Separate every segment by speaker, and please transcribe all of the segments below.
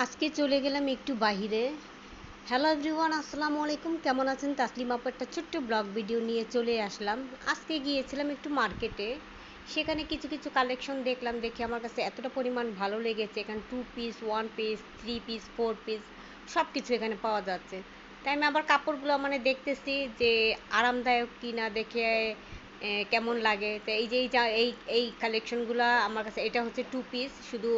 Speaker 1: আজকে চলে গেলাম একটু বাহিরে। হ্যালো এভরিওয়ান আসসালামু আলাইকুম। কেমন আছেন? তাসলিম আপু একটা ছোট্ট ব্লগ ভিডিও নিয়ে চলে আসলাম। আজকে গিয়েছিলাম একটু মার্কেটে। সেখানে কিছু কিছু কালেকশন দেখলাম, দেখে আমার কাছে এতটা পরিমাণ ভালো লেগেছে। এখানে two piece one piece three piece four piece সব কিছু এখানে পাওয়া যাচ্ছে। তাই আমি আবার কাপড়গুলো মানে দেখতেছি যে আরামদায়ক কি না দেখে কেমন লাগে? তো এই যে এই এই এই কালেকশনগুলো আমার কাছে, এটা হচ্ছে টু পিস শুধু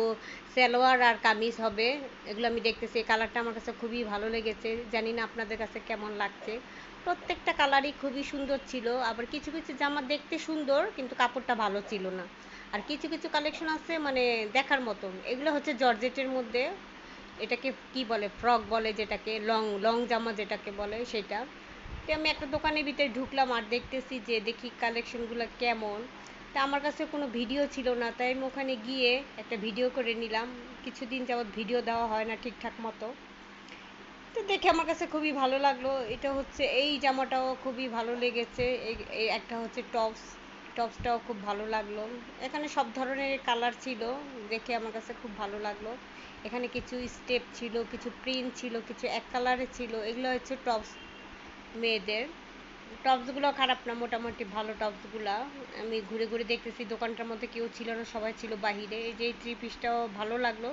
Speaker 1: সালোয়ার আর কামিজ হবে, এগুলো আমি দেখতেছি, এই কালারটা আমার কাছে খুবই ভালো লেগেছে, জানি না আপনাদের কাছে কেমন লাগছে। প্রত্যেকটা কালারই খুবই সুন্দর ছিল, আবার কিছু কিছু জামা দেখতে সুন্দর, কিন্তু কাপড়টা ভালো ছিল না। আর কিছু কিছু কালেকশন আছে মানে দেখার মতন, এগুলো হচ্ছে জর্জেটের মধ্যে, এটাকে কি বলে, ফ্রক বলে যেটাকে, লং লং জামা যেটাকে বলে, সেটা। তো আমি একটা দোকানের ভিতরে ঢুকলাম আর দেখতেছি যে দেখি কালেকশনগুলো কেমন। তা আমার কাছে কোনো ভিডিও ছিল না, তাই আমি ওখানে গিয়ে একটা ভিডিও করে নিলাম। কিছুদিন যাবৎ ভিডিও দেওয়া হয় না ঠিকঠাক মতো। তো দেখে আমার কাছে খুবই ভালো লাগল। এটা হচ্ছে, এই জামাটাও খুবই ভালো লেগেছে। এই একটা হচ্ছে টপস টপসটাও খুব ভালো লাগল। এখানে সব ধরনের কালার ছিল, দেখে আমার কাছে খুব ভালো লাগল। এখানে কিছু স্টেপ ছিল, কিছু প্রিন্ট ছিল, কিছু এক কালারের ছিল। এগুলো হচ্ছে টপস মেয়েদের। টপসগুলো খারাপ না, মোটামুটি ভালো টপসগুলো। আমি ঘুরে ঘুরে দেখতেছি, দোকানটার মধ্যে কেউ ছিল না, সবাই ছিল বাহিরে। এই যে থ্রি পিসটাও ভালো লাগল,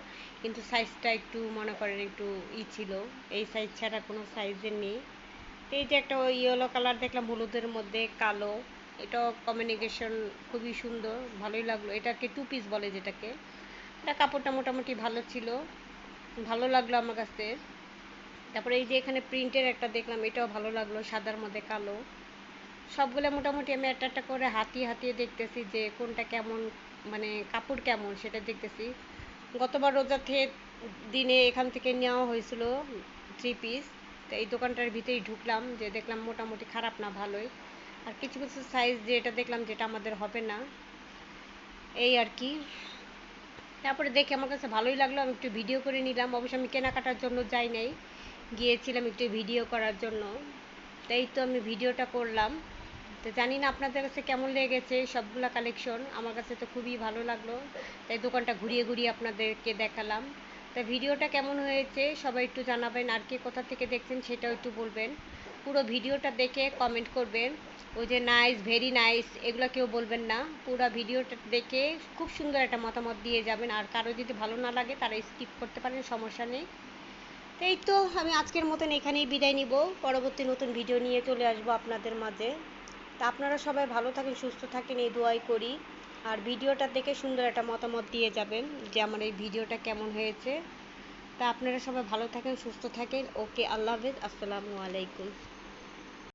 Speaker 1: কিন্তু সাইজটা একটু মনে করেন একটু ই ছিল। এই সাইজ ছাড়া কোনো সাইজের নেই। তো এই যে একটা ইয়েলো কালার দেখলাম, হলুদের মধ্যে কালো। এটাও কমিউনিকেশন খুবই সুন্দর, ভালোই লাগল। এটাকে টু পিস বলে যেটাকে। এটা কাপড়টা মোটামুটি ভালো ছিল। ভালো লাগল আমার কাছে। তারপরে এই যে এখানে প্রিন্টের একটা দেখলাম, এটাও ভালো লাগল, সাদার মধ্যে কালো। সবগুলো মোটামুটি আমি একটা একটা করে হাতিয়ে হাতিয়ে দেখতেছি যে কোনটা কেমন মানে কাপড় কেমন সেটা দেখতেছি। গতবার রোজা থেকে দিনে এখান থেকে নেওয়া হয়েছিল থ্রি পিস তো এই দোকানটার ভিতরেই ঢুকলাম যে দেখলাম মোটামুটি খারাপ না, ভালোই। আর কিছু কিছু সাইজ যে এটা দেখলাম যেটা আমাদের হবে না, এই আর কি। তারপরে দেখে আমার কাছে ভালোই লাগল, আমি একটু ভিডিও করে নিলাম। অবশ্য আমি কেনাকাটার জন্য যাই নাই। গিয়েছিলাম একটু ভিডিও করার জন্য। তাই তো আমি ভিডিওটা করলাম। তো জানি না আপনাদের কাছে কেমন লেগেছে সবগুলো কালেকশন আমার কাছে তো খুবই ভালো লাগল। তাই দোকানটা ঘুরিয়ে ঘুরিয়ে আপনাদেরকে দেখালাম। তা ভিডিওটা কেমন হয়েছে সবাই একটু জানাবেন। আর কে কোথা থেকে দেখছেন সেটাও একটু বলবেন। পুরো ভিডিওটা দেখে কমেন্ট করবেন। ওই যে নাইস ভেরি নাইস এগুলো কেউ বলবেন না। পুরো ভিডিওটা দেখে খুব সুন্দর একটা মতামত দিয়ে যাবেন। আর কারও যদি ভালো না লাগে তারা স্কিপ করতে পারেন, সমস্যা নেই। এই তো আমি আজকের মতন এখানেই বিদায় নিব। পরবর্তী নতুন ভিডিও নিয়ে চলে আসব আপনাদের মাঝে। তা আপনারা সবাই ভালো থাকেন, সুস্থ থাকেন, এই দোয়াই করি। আর ভিডিওটা দেখে সুন্দর একটা মতামত দিয়ে যাবেন যে আমার এই ভিডিওটা কেমন হয়েছে। তা আপনারা সবাই ভালো থাকেন, সুস্থ থাকেন। ওকে, আল্লাহ হাফেজ। আসসালামু আলাইকুম।